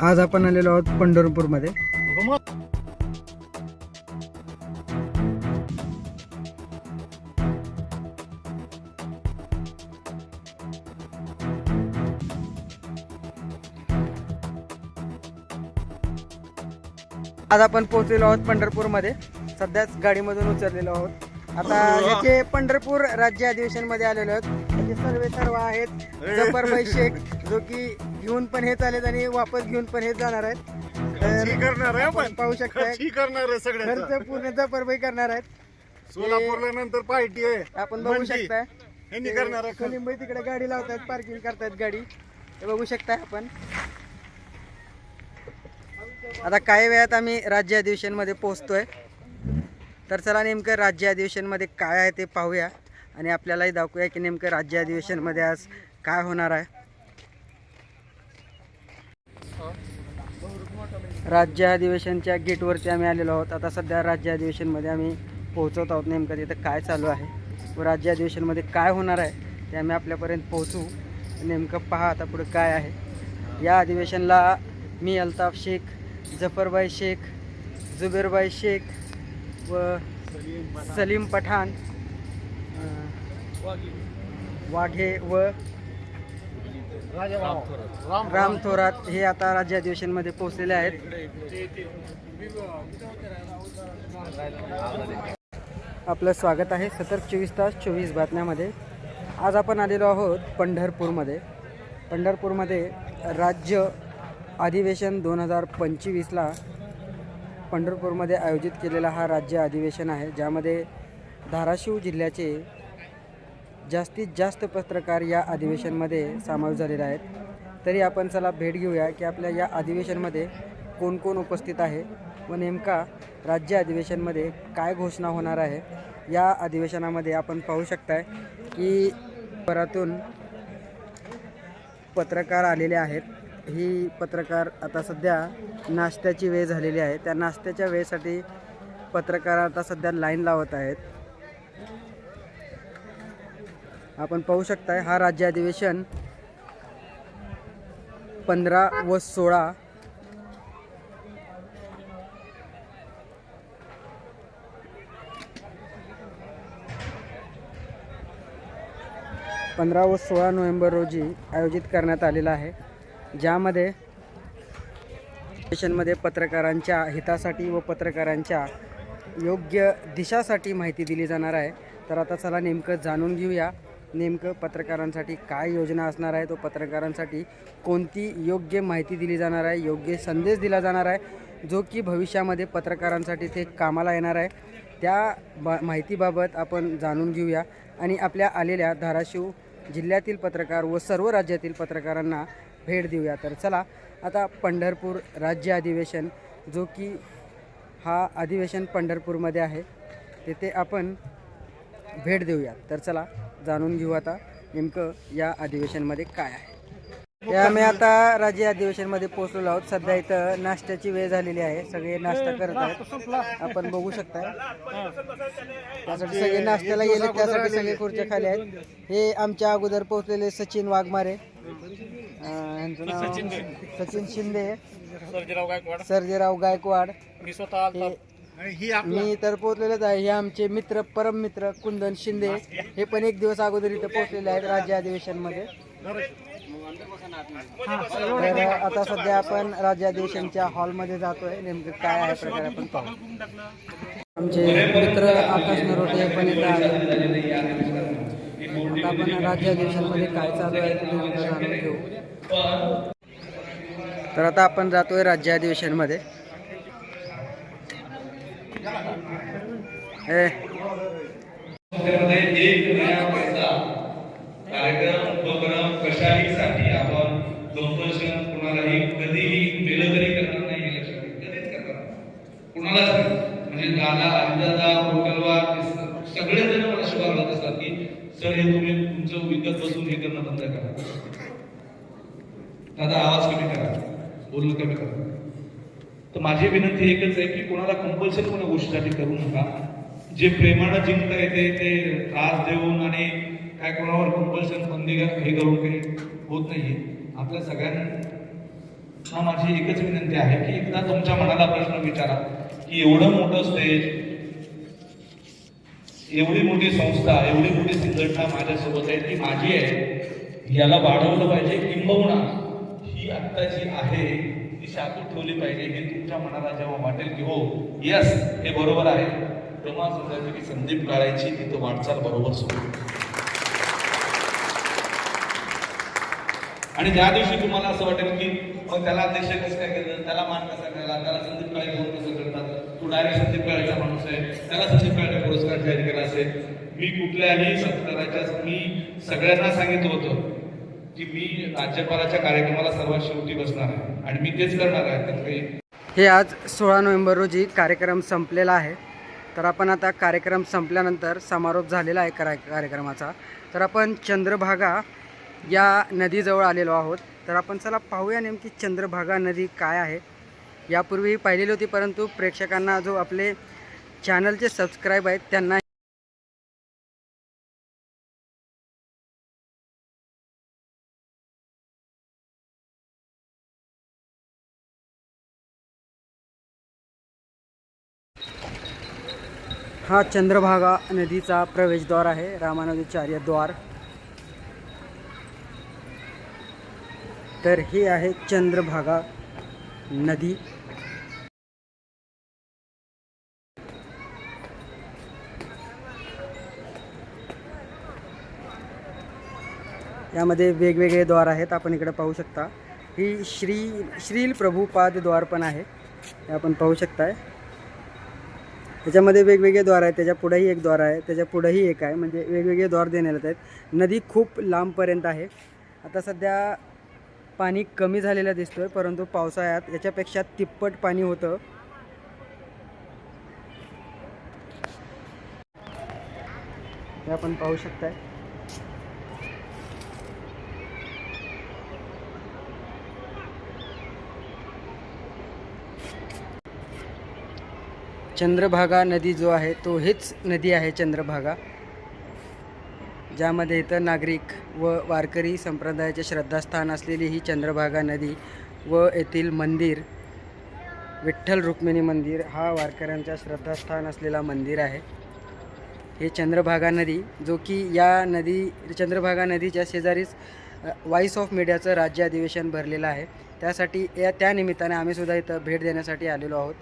आज आपण आलेलो आहोत पंढरपूरमध्ये. आज आपण पोहोचलेलो आहोत पंढरपूरमध्ये. सध्याच गाडीमधून उतरलेलो आहोत. आता याचे पंढरपूर राज्य अधिवेशनमध्ये आलेलो आहोत याचे सर्व सर्व आहेत. जफरभाई शेख जो की घेऊन पण हे चालेत आणि वापस घेऊन पण हे जाणार आहेत. तर करणार आहे आपण आपण. पाहू शकताय. खर्ची करणार आहे सगळ्यांचा. खर्च पूर्ण जफरभाई करणार आहेत. सोलापूरला नंतर पार्टी आहे. आपण बघू. शकताय. ह्यांनी करणार आहे खर्च. कलिंबाई तिकडे गाडी लावतात पार्किंग करतात गाडी. हे बघू शकताय आपण. आता काही वेळात आम्ही राज्य अधिवेशनमध्ये पोहोचतोय. तर चला नेमकं राज्य अधिवेशनमध्ये काय आहे ते पाहूया. आणि आपल्यालाही दाखवूया की नेमकं राज्य अधिवेशनमध्ये आज काय होणार आहे. राज्य अधिवेशनच्या गेटवरती आम्ही आलेलो आहोत. आता सध्या राज्य अधिवेशनमध्ये आम्ही पोहोचत आहोत. नेमकं तिथं काय चालू आहे व राज्य अधिवेशनमध्ये काय होणार आहे ते आम्ही आपल्यापर्यंत पोहोचू. नेमकं पहा आता पुढे काय आहे. या अधिवेशनला मी अल्ताफ शेख जफरबाई शेख जुबेरबाई शेख व सलीम पठाण वाघे व राम थोरात हे आता राज्य अधिवेशनमध्ये पोहोचलेले आहेत. आपलं स्वागत आहे सतत चोवीस तास चोवीस बातम्यामध्ये. आज आपण आलेलो आहोत पंढरपूरमध्ये. पंढरपूरमध्ये राज्य अधिवेशन दोन हजार पंचवीसला पंढरपूरमध्ये आयोजित केलेला हा राज्य अधिवेशन आहे ज्यामध्ये धाराशिव जिल्ह्याचे जास्तीत जास्त पत्रकार या अधिवेशनमध्ये सामावेश झालेले आहेत. तरी आपण चला भेट घेऊया की आपल्या या अधिवेशनमध्ये कोण कोण उपस्थित आहे व नेमका राज्य अधिवेशनमध्ये काय घोषणा होणार आहे या अधिवेशनामध्ये आपण पाहू शकताय की परातून पत्रकार आलेले आहेत. ही पत्रकार आता सध्या नाश्त्याची वेळ झालेली आहे. त्या नाश्त्याच्या वेळेसाठी पत्रकार आता सध्या लाईन लावत आहेत. आपण पाहू शकताय हा राज्य अधिवेशन पंधरा व सोळा पंधरा व सोळा नोव्हेंबर रोजी आयोजित करण्यात आलेला आहे. ज्यामध्ये स्टेशनमध्ये पत्रकारांच्या हितासाठी व पत्रकारांच्या योग्य दिशासाठी माहिती दिली जाणार आहे. तर आता चला नेमकं जाणून घेऊया नेमकं पत्रकारांसाठी काय योजना असणार आहे तो पत्रकारांसाठी कोणती योग्य माहिती दिली जाणार आहे योग्य संदेश दिला जाणार आहे जो की भविष्यामध्ये पत्रकारांसाठी ते कामाला येणार आहे. त्या बा माहितीबाबत आपण जाणून घेऊया. आणि आपल्या आलेल्या धाराशिव जिल्ह्यातील पत्रकार व सर्व राज्यातील पत्रकारांना भेट देऊया. तर चला आता पंढरपूर राज्य अधिवेशन जो की हा अधिवेशन पंढरपूरमध्ये आहे तेथे आपण भेट देऊया. तर चला जाणून घेऊ आता नेमकं या अधिवेशनमध्ये काय आहे. आम्ही आता राज्य अधिवेशनमध्ये पोहोचलेलो आहोत. सध्या इथं नाश्त्याची वेळ झालेली आहे. सगळे नाश्ता करत आहेत. आपण बघू शकता. त्यासाठी सगळे नाश्त्याला गेले त्यासाठी सगळे खुर्च्या खाली आहेत. हे आमच्या अगोदर पोहोचलेले सचिन वाघमारे. यांचं नाव सचिन शिंदे. सर्जेराव गायकवाड. मी स्वतः हे ही मी तर पोहोचलेलेच आहे. हे आमचे मित्र परम मित्र कुंदन शिंदे. हे पण एक दिवस अगोदर इथं पोहोचलेले आहेत राज्य अधिवेशनमध्ये तर आता सध्या आपण राज्य अधिवेशनच्या हॉलमध्ये जातोय. नेमकं काय आहे प्रकार आपण पाहू. आमचे मित्र आकाश नरोटे हे पण इथं आहे आता आपण राज्य अधिवेशनमध्ये काय चालू आहे ते नेमकं जाणून घेऊ. तर आता आपण जातोय राज्य अधिवेशनमध्ये एक नया पैसा कार्यक्रम उपक्रम आपण कंपल्शन कुणालाही कधीही मेलं तरी करणार नाही कधीच करणार कुणालाच म्हणजे दादा मला शिवाय असतात की सर हे तुम्ही तुमचं विकत बसून हे करणं बंद करा. दादा आवाज कमी करा. बोलणं कमी करा. तर माझी विनंती एकच आहे की कोणाला कंपल्सरी कोणा गोष्टीसाठी करू नका. जे प्रेमानं जिंकता येते ते त्रास देऊन आणि काय कोणावर कंपल्शन बंदी हे करून काही होत नाही आपल्या सगळ्यांना हा माझी एकच विनंती आहे की एकदा तुमच्या मनाला प्रश्न विचारा की एवढं मोठं स्टेज एवढी मोठी संस्था एवढी मोठी संघटना माझ्यासोबत आहे ती माझी आहे. याला वाढवलं पाहिजे किंबहुना ही आत्ता जी आहे ती शाकूत ठेवली पाहिजे हे तुमच्या मनाला जेव्हा वाटेल की हो यस हे बरोबर आहे. तेव्हा समजायचं की संदीप काळ्यांची तिथं वाटचाल बरोबर सुरू आणि ज्या दिवशी तुम्हाला असं वाटेल की त्याला अध्यक्ष कसं काय केलं त्याला मान कसा केला त्याला संदीप काळे घेऊन कसं करतात तू डायरेक्ट संदीप काळेचा माणूस आहे त्याला संदीप काळे पुरस्कार जाहीर केला असेल. मी कुठल्याही सत्काराच्या मी सगळ्यांना सांगितलं होतं की मी राज्यपालाच्या कार्यक्रमाला सर्वात शेवटी बसणार आहे. आणि मी तेच करणार आहे. काही हे आज सोळा नोव्हेंबर रोजी कार्यक्रम संपलेला आहे. तर आपण आता कार्यक्रम संपल्यानंतर समारोप झालेला आहे करा कार्यक्रमाचा. तर आपण चंद्रभागा या नदीजवळ आलेलो आहोत. तर आपण चला पाहूया नेमकी चंद्रभागा नदी काय आहे. यापूर्वी पाहिलेली होती परंतु प्रेक्षकांना जो आपले चॅनलचे सबस्क्राईब आहेत त्यांना हा चंद्रभागा नदीचा प्रवेशद्वार आहे रामानुजाचार्य द्वार. तर ही आहे चंद्रभागा नदी. यामध्ये वेगवेगळे द्वार आहेत आपण इकडे पाहू शकता. ही श्री श्रील प्रभुपाद द्वार पण आहे हे आपण पाहू शकताय. त्याच्यामध्ये वेगवेगळे द्वार आहेत त्याच्या पुढेही एक द्वार आहे त्याच्या पुढेही एक आहे. म्हणजे वेगवेगळे द्वार देण्यात आहेत. नदी खूप लांबपर्यंत आहे. आता सध्या पाणी कमी झालेलं दिसतो आहे परंतु पावसाळ्यात याच्यापेक्षा तिप्पट पाणी होतं. हे आपण पाहू शकताय. चंद्रभागा नदी जो आहे तो हेच नदी आहे चंद्रभागा ज्यामध्ये इथं नागरिक व वारकरी संप्रदायाचे श्रद्धास्थान असलेली ही चंद्रभागा नदी व येथील मंदिर विठ्ठल रुक्मिणी मंदिर हा वारकऱ्यांचा श्रद्धास्थान असलेला मंदिर आहे. हे चंद्रभागा नदी जो की या नदी चंद्रभागा नदीच्या शेजारीच वाईस ऑफ मीडियाचं राज्य अधिवेशन भरलेलं आहे. त्यासाठी या त्या निमित्ताने आम्ही सुद्धा इथं भेट देण्यासाठी आलेलो आहोत.